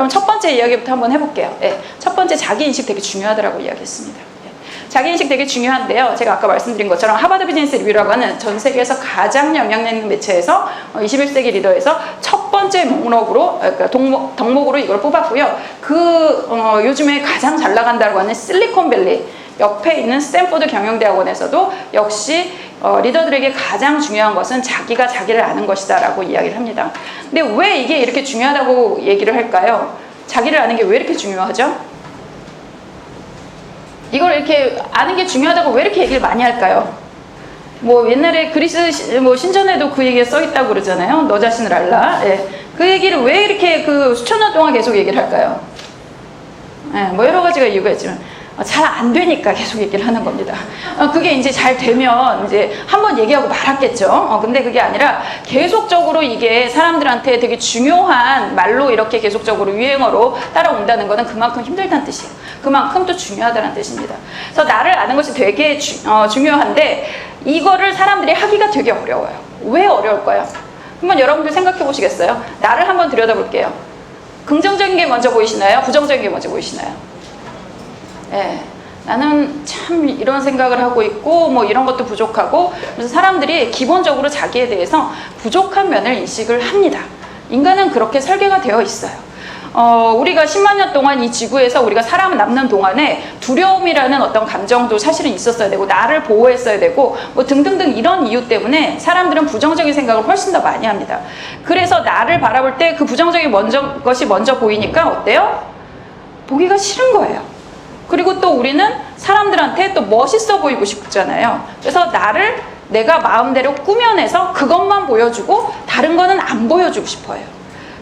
그럼 첫 번째 이야기부터 한번 해볼게요. 예, 첫 번째 자기 인식 되게 중요하다라고 이야기했습니다. 예, 자기 인식 되게 중요한데요. 제가 아까 말씀드린 것처럼 하버드 비즈니스 리뷰라고 하는 전 세계에서 가장 영향력 있는 매체에서 어, 21세기 리더에서 첫 번째 목록으로 어, 그러니까 동목, 덕목으로 이걸 뽑았고요. 그 어, 요즘에 가장 잘 나간다고 하는 실리콘밸리 옆에 있는 스탠포드 경영대학원에서도 역시 어, 리더들에게 가장 중요한 것은 자기가 자기를 아는 것이다라고 이야기를 합니다. 근데 왜 이게 이렇게 중요하다고 얘기를 할까요? 자기를 아는 게 왜 이렇게 중요하죠? 이걸 이렇게 아는 게 중요하다고 왜 이렇게 얘기를 많이 할까요? 뭐 옛날에 그리스 시- 뭐 신전에도 그 얘기가 써 있다고 그러잖아요. 너 자신을 알라. 예. 그 얘기를 왜 이렇게 그 수천 년 동안 계속 얘기를 할까요? 예, 뭐 여러 가지가 이유가 있지만 잘 안 되니까 계속 얘기를 하는 겁니다. 어, 그게 이제 잘 되면 이제 한번 얘기하고 말았겠죠. 어, 근데 그게 아니라 계속적으로 이게 사람들한테 되게 중요한 말로 이렇게 계속적으로 유행어로 따라온다는 거는 그만큼 힘들다는 뜻이에요. 그만큼 또 중요하다는 뜻입니다. 그래서 나를 아는 것이 되게 주- 어, 중요한데 이거를 사람들이 하기가 되게 어려워요. 왜 어려울까요? 한번 여러분들 생각해 보시겠어요? 나를 한번 들여다볼게요. 긍정적인 게 먼저 보이시나요? 부정적인 게 먼저 보이시나요? 예. 나는 참 이런 생각을 하고 있고 뭐 이런 것도 부족하고 그래서 사람들이 기본적으로 자기에 대해서 부족한 면을 인식을 합니다. 인간은 그렇게 설계가 되어 있어요. 어, 우리가 10만 년 동안 이 지구에서 우리가 살아 남는 동안에 두려움이라는 어떤 감정도 사실은 있었어야 되고 나를 보호했어야 되고 뭐 등등등 이런 이유 때문에 사람들은 부정적인 생각을 훨씬 더 많이 합니다. 그래서 나를 바라볼 때 그 부정적인 먼저, 것이 먼저 보이니까 어때요? 보기가 싫은 거예요. 그리고 또 우리는 사람들한테 또 멋있어 보이고 싶잖아요. 그래서 나를 내가 마음대로 꾸며내서 그것만 보여주고 다른 거는 안 보여주고 싶어요.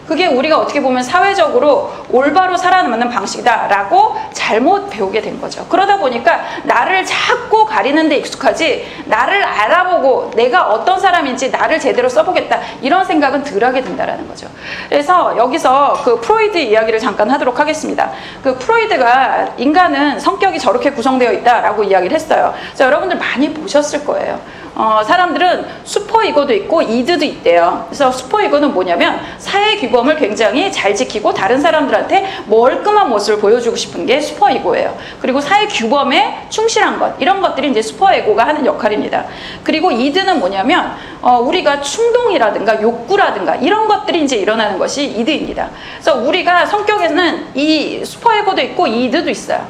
그게 우리가 어떻게 보면 사회적으로 올바로 살아남는 방식이다라고 잘못 배우게 된 거죠. 그러다 보니까 나를 자꾸 가리는 데 익숙하지 나를 알아보고 내가 어떤 사람인지 나를 제대로 써보겠다 이런 생각은 덜 하게 된다라는 거죠. 그래서 여기서 그 프로이드 이야기를 잠깐 하도록 하겠습니다. 그 프로이드가 인간은 성격이 저렇게 구성되어 있다라고 이야기를 했어요. 그래서 여러분들 많이 보셨을 거예요. 어, 사람들은 슈퍼 이거도 있고 이드도 있대요. 그래서 슈퍼 이거는 뭐냐면 사회 규범을 굉장히 잘 지키고 다른 사람들한테 멀끔한 모습을 보여주고 싶은 게 슈퍼 이고예요. 그리고 사회 규범에 충실한 것 이런 것들이 이제 슈퍼 에고가 하는 역할입니다. 그리고 이드는 뭐냐면 어, 우리가 충동이라든가 욕구라든가 이런 것들이 이제 일어나는 것이 이드입니다. 그래서 우리가 성격에는 이 슈퍼 에고도 있고 이드도 있어요.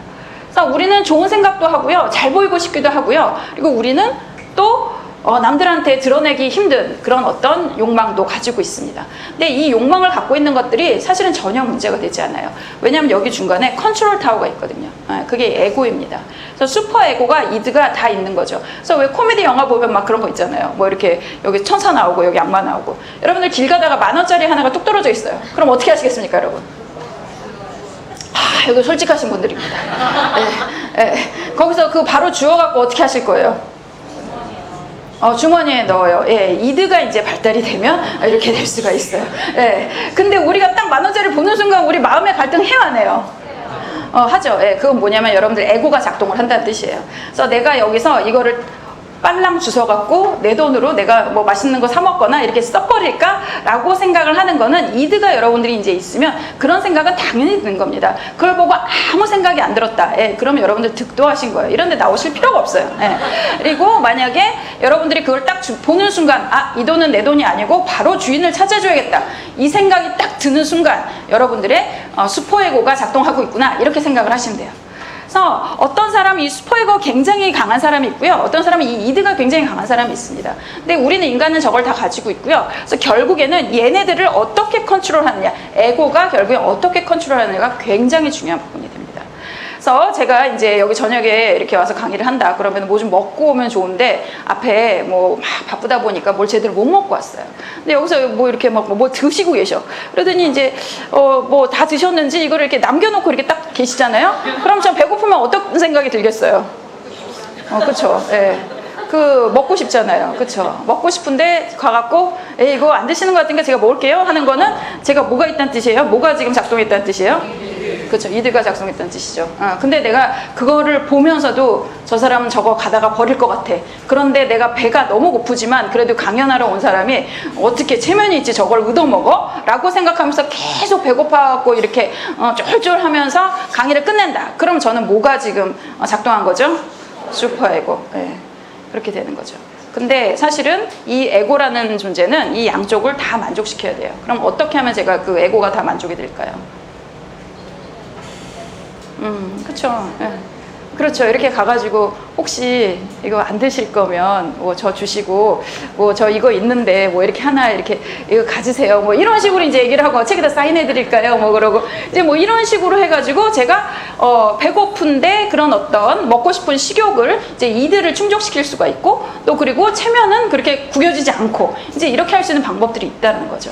그래서 우리는 좋은 생각도 하고요. 잘 보이고 싶기도 하고요. 그리고 우리는 또 어, 남들한테 드러내기 힘든 그런 어떤 욕망도 가지고 있습니다. 근데 이 욕망을 갖고 있는 것들이 사실은 전혀 문제가 되지 않아요. 왜냐하면 여기 중간에 컨트롤 타워가 있거든요. 아, 그게 에고입니다. 그래서 슈퍼 에고가 이드가 다 있는 거죠. 그래서 왜 코미디 영화 보면 막 그런 거 있잖아요. 뭐 이렇게 여기 천사 나오고 여기 악마 나오고 여러분들 길 가다가 만 원짜리 하나가 뚝 떨어져 있어요. 그럼 어떻게 하시겠습니까, 여러분? 아, 여기 솔직하신 분들입니다. 예, 예. 거기서 그 바로 주워갖고 어떻게 하실 거예요? 어, 주머니에 넣어요. 예, 이드가 이제 발달이 되면 이렇게 될 수가 있어요. 예. 근데 우리가 딱 만 원짜리 보는 순간 우리 마음의 갈등 해요, 안 해요? 어, 하죠. 예, 그건 뭐냐면 여러분들 에고가 작동을 한다는 뜻이에요. 그래서 내가 여기서 이거를 빨랑 주워갖고 내 돈으로 내가 뭐 맛있는 거 사 먹거나 이렇게 써버릴까라고 생각을 하는 거는 이드가 여러분들이 이제 있으면 그런 생각은 당연히 드는 겁니다. 그걸 보고 아무 생각이 안 들었다. 예, 그러면 여러분들 득도하신 거예요. 이런데 나오실 필요가 없어요. 예. 그리고 만약에 여러분들이 그걸 딱 주- 보는 순간 아, 이 돈은 내 돈이 아니고 바로 주인을 찾아줘야겠다. 이 생각이 딱 드는 순간 여러분들의 어, 슈퍼에고가 작동하고 있구나. 이렇게 생각을 하시면 돼요. 그래서 어떤 사람이 이 슈퍼에고 굉장히 강한 사람이 있고요. 어떤 사람은 이 이드가 굉장히 강한 사람이 있습니다. 근데 우리는 인간은 저걸 다 가지고 있고요. 그래서 결국에는 얘네들을 어떻게 컨트롤하느냐, 에고가 결국에 어떻게 컨트롤하느냐가 굉장히 중요한 부분이 됩니다. 그래서 제가 이제 여기 저녁에 이렇게 와서 강의를 한다 그러면 뭐 좀 먹고 오면 좋은데 앞에 뭐 막 바쁘다 보니까 뭘 제대로 못 먹고 왔어요. 근데 여기서 뭐 이렇게 막 뭐 드시고 계셔. 그러더니 이제 어 뭐 다 드셨는지 이거를 이렇게 남겨놓고 이렇게 딱 계시잖아요. 그럼 저 배고프면 어떤 생각이 들겠어요? 어 그렇죠. 예. 그 먹고 싶잖아요. 그렇죠. 먹고 싶은데 가갖고 에 이거 안 드시는 것 같으니까 제가 먹을게요 하는 거는 제가 뭐가 있다는 뜻이에요? 뭐가 지금 작동했다는 뜻이에요? 그렇죠. 이들과 작성했다는 뜻이죠. 어, 근데 내가 그거를 보면서도 저 사람은 저거 가다가 버릴 것 같아. 그런데 내가 배가 너무 고프지만 그래도 강연하러 온 사람이 어떻게 체면이 있지 저걸 얻어먹어? 라고 생각하면서 계속 배고파갖고 이렇게 어, 쫄쫄하면서 강의를 끝낸다. 그럼 저는 뭐가 지금 어, 작동한 거죠? 슈퍼에고. 예. 그렇게 되는 거죠. 근데 사실은 이 에고라는 존재는 이 양쪽을 다 만족시켜야 돼요. 그럼 어떻게 하면 제가 그 에고가 다 만족이 될까요? 음, 그렇죠. 예. 그렇죠. 이렇게 가가지고 혹시 이거 안 드실 거면 뭐 저 주시고 뭐 저 이거 있는데 뭐 이렇게 하나 이렇게 이거 가지세요. 뭐 이런 식으로 이제 얘기를 하고 책에다 사인해 드릴까요? 뭐 그러고 이제 뭐 이런 식으로 해가지고 제가 어 배고픈데 그런 어떤 먹고 싶은 식욕을 이제 이들을 충족시킬 수가 있고 또 그리고 체면은 그렇게 구겨지지 않고 이제 이렇게 할 수 있는 방법들이 있다는 거죠.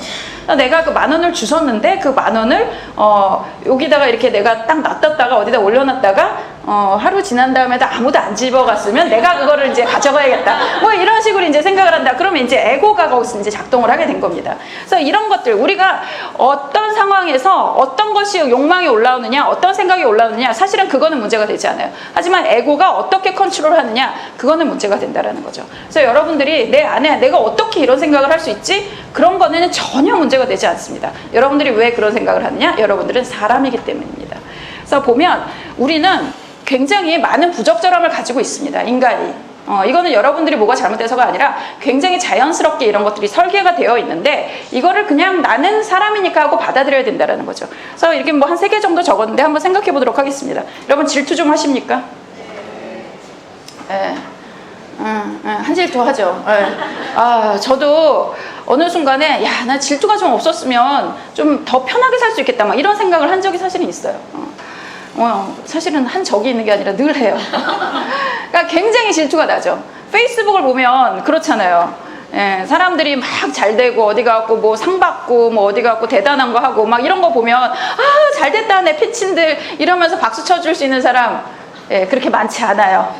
내가 그 만 원을 주셨는데 그 만 원을 어 여기다가 이렇게 내가 딱 놔뒀다가 어디다 올려놨다가 어, 하루 지난 다음에도 아무도 안 집어갔으면 내가 그거를 이제 가져가야겠다. 뭐 이런 식으로 이제 생각을 한다. 그러면 이제 에고가 거기서 이제 작동을 하게 된 겁니다. 그래서 이런 것들 우리가 어떤 상황에서 어떤 것이 욕망이 올라오느냐, 어떤 생각이 올라오느냐, 사실은 그거는 문제가 되지 않아요. 하지만 에고가 어떻게 컨트롤하느냐, 그거는 문제가 된다라는 거죠. 그래서 여러분들이 내 안에 내가 어떻게 이런 생각을 할 수 있지? 그런 거는 전혀 문제가 되지 않습니다. 여러분들이 왜 그런 생각을 하느냐? 여러분들은 사람이기 때문입니다. 그래서 보면 우리는 굉장히 많은 부적절함을 가지고 있습니다. 인간이. 어, 이거는 여러분들이 뭐가 잘못돼서가 아니라 굉장히 자연스럽게 이런 것들이 설계가 되어 있는데 이거를 그냥 나는 사람이니까 하고 받아들여야 된다는 거죠. 그래서 이렇게 뭐 한 세 개 정도 적었는데 한번 생각해 보도록 하겠습니다. 여러분 질투 좀 하십니까? 예. 음, 음, 한 질투 하죠. 예. 아, 저도 어느 순간에 야, 나 질투가 좀 없었으면 좀 더 편하게 살 수 있겠다. 막 이런 생각을 한 적이 사실은 있어요. 어. 어, 사실은 한 적이 있는 게 아니라 늘 해요. 그러니까 굉장히 질투가 나죠. 페이스북을 보면 그렇잖아요. 예, 사람들이 막 잘 되고 어디 가고 뭐 상 받고 뭐 어디 가고 대단한 거 하고 막 이런 거 보면 아 잘 됐다 내 피친들 이러면서 박수 쳐줄 수 있는 사람 예, 그렇게 많지 않아요.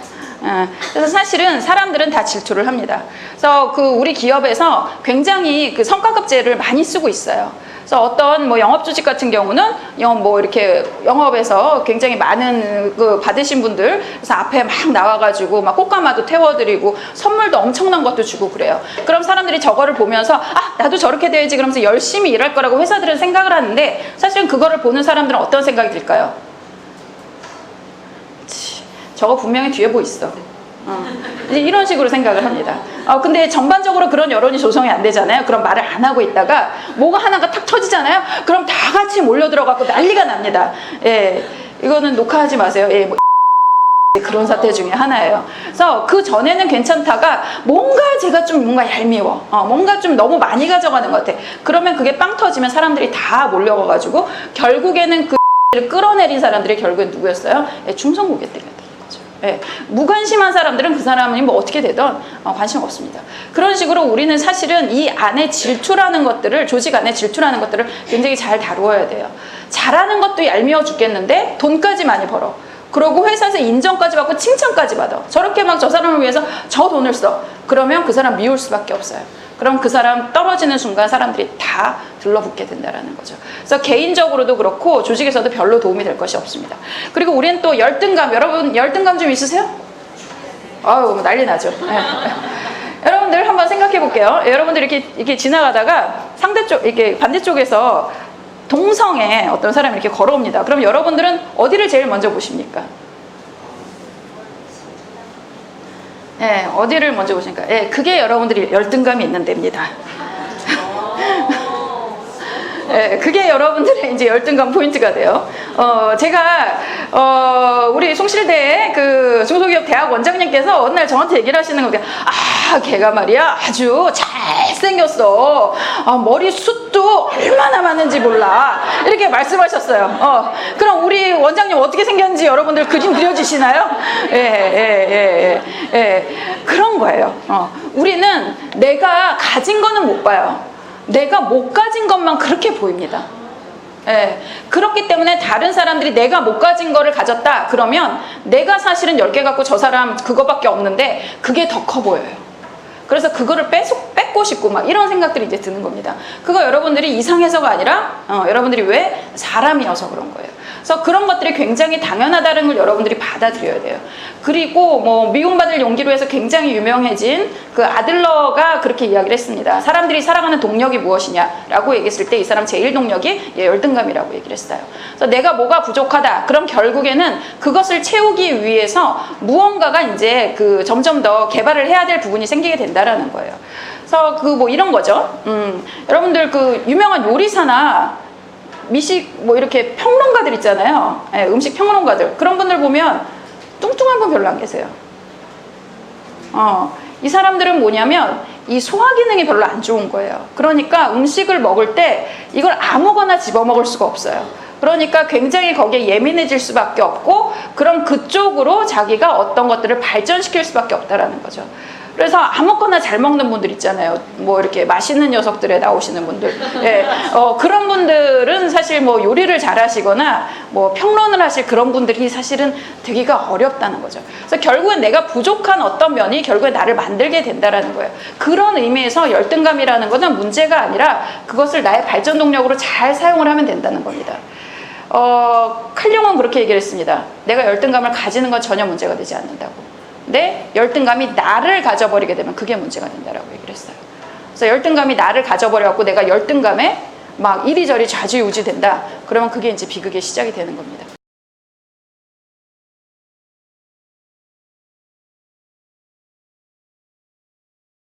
예, 그래서 사실은 사람들은 다 질투를 합니다. 그래서 그 우리 기업에서 굉장히 그 성과급제를 많이 쓰고 있어요. 그래서 어떤 뭐 영업 조직 같은 경우는 영업 뭐 이렇게 영업에서 굉장히 많은 그 받으신 분들 그래서 앞에 막 나와가지고 막 꽃가마도 태워드리고 선물도 엄청난 것도 주고 그래요. 그럼 사람들이 저거를 보면서 아 나도 저렇게 돼야지 그러면서 열심히 일할 거라고 회사들은 생각을 하는데 사실은 그거를 보는 사람들은 어떤 생각이 들까요? 치, 저거 분명히 뒤에 뭐 있어. 어. 이제 이런 식으로 생각을 합니다. 어, 근데 전반적으로 그런 여론이 조성이 안 되잖아요. 그럼 말을 안 하고 있다가 뭐가 하나가 탁 터지잖아요. 그럼 다 같이 몰려 들어가고 난리가 납니다. 예, 이거는 녹화하지 마세요. 예, 뭐 그런 사태 중에 하나예요. 그래서 그 전에는 괜찮다가 뭔가 제가 좀 뭔가 얄미워. 어, 뭔가 좀 너무 많이 가져가는 것 같아. 그러면 그게 빵 터지면 사람들이 다 몰려가가지고 결국에는 그 를 끌어내린 사람들이 결국엔 누구였어요? 예, 거죠. 예, 무관심한 사람들은 그 사람이 뭐 어떻게 되든 어, 관심 없습니다. 그런 식으로 우리는 사실은 이 안에 질투라는 것들을 조직 안에 질투라는 것들을 굉장히 잘 다루어야 돼요. 잘하는 것도 얄미워 죽겠는데 돈까지 많이 벌어. 그러고 회사에서 인정까지 받고 칭찬까지 받아. 저렇게 막 저 사람을 위해서 저 돈을 써. 그러면 그 사람 미울 수밖에 없어요. 그럼 그 사람 떨어지는 순간 사람들이 다 들러붙게 된다라는 거죠. 그래서 개인적으로도 그렇고 조직에서도 별로 도움이 될 것이 없습니다. 그리고 우리는 또 열등감, 여러분 열등감 좀 있으세요? 아유, 뭐 난리 나죠. 예. 여러분들 한번 생각해 볼게요. 여러분들 이렇게 이렇게 지나가다가 상대쪽 이렇게 반대쪽에서 동성에 어떤 사람이 이렇게 걸어옵니다. 그럼 여러분들은 어디를 제일 먼저 보십니까? 예, 어디를 먼저 보십니까? 예, 그게 여러분들이 열등감이 있는 데입니다. 예, 그게 여러분들의 이제 열등감 포인트가 돼요. 어, 제가, 어, 우리 송실대 그 중소기업 대학 원장님께서 어느 날 저한테 얘기를 하시는 건데, 아, 걔가 말이야, 아주 잘생겼어. 아, 머리 숱도 얼마나 많은지 몰라. 이렇게 말씀하셨어요. 어, 그럼 우리 원장님 어떻게 생겼는지 여러분들 그림 그려지시나요? 예, 예, 예, 예, 예. 그런 거예요. 어, 우리는 내가 가진 거는 못 봐요. 내가 못 가진 것만 그렇게 보입니다. 예, 그렇기 때문에 다른 사람들이 내가 못 가진 거를 가졌다 그러면 내가 사실은 10개 갖고 저 사람 그거밖에 없는데 그게 더 커 보여요. 그래서 그거를 뺏고, 뺏고 뺏고 싶고 막 이런 생각들이 이제 드는 겁니다. 그거 여러분들이 이상해서가 아니라 어, 여러분들이 왜 사람이어서 그런 거예요. 그래서 그런 것들이 굉장히 당연하다는 걸 여러분들이 받아들여야 돼요. 그리고 뭐 미움받을 용기로 해서 굉장히 유명해진 그 아들러가 그렇게 이야기를 했습니다. 사람들이 살아가는 동력이 무엇이냐라고 얘기했을 때 이 사람 제일 동력이 예, 열등감이라고 얘기를 했어요. 그래서 내가 뭐가 부족하다. 그럼 결국에는 그것을 채우기 위해서 무언가가 이제 그 점점 더 개발을 해야 될 부분이 생기게 된다라는 거예요. 그래서 그 뭐 이런 거죠. 음, 여러분들 그 유명한 요리사나 미식 뭐 이렇게 평론가들 있잖아요. 예, 음식 평론가들 그런 분들 보면 뚱뚱한 분 별로 안 계세요. 어, 이 사람들은 뭐냐면 이 소화 기능이 별로 안 좋은 거예요. 그러니까 음식을 먹을 때 이걸 아무거나 집어 먹을 수가 없어요. 그러니까 굉장히 거기에 예민해질 수밖에 없고 그럼 그쪽으로 자기가 어떤 것들을 발전시킬 수밖에 없다라는 거죠. 그래서 아무거나 잘 먹는 분들 있잖아요. 뭐 이렇게 맛있는 녀석들에 나오시는 분들. 예, 어, 그런 분들은 사실 뭐 요리를 잘 하시거나 뭐 평론을 하실 그런 분들이 사실은 되기가 어렵다는 거죠. 그래서 결국엔 내가 부족한 어떤 면이 결국에 나를 만들게 된다라는 거예요. 그런 의미에서 열등감이라는 것은 문제가 아니라 그것을 나의 발전 동력으로 잘 사용을 하면 된다는 겁니다. 어, 칼용은 그렇게 얘기를 했습니다. 내가 열등감을 가지는 건 전혀 문제가 되지 않는다고. 근데 열등감이 나를 가져버리게 되면 그게 문제가 된다라고 얘기를 했어요. 그래서 열등감이 나를 가져버려갖고 내가 열등감에 막 이리저리 좌지우지 된다. 그러면 그게 이제 비극의 시작이 되는 겁니다.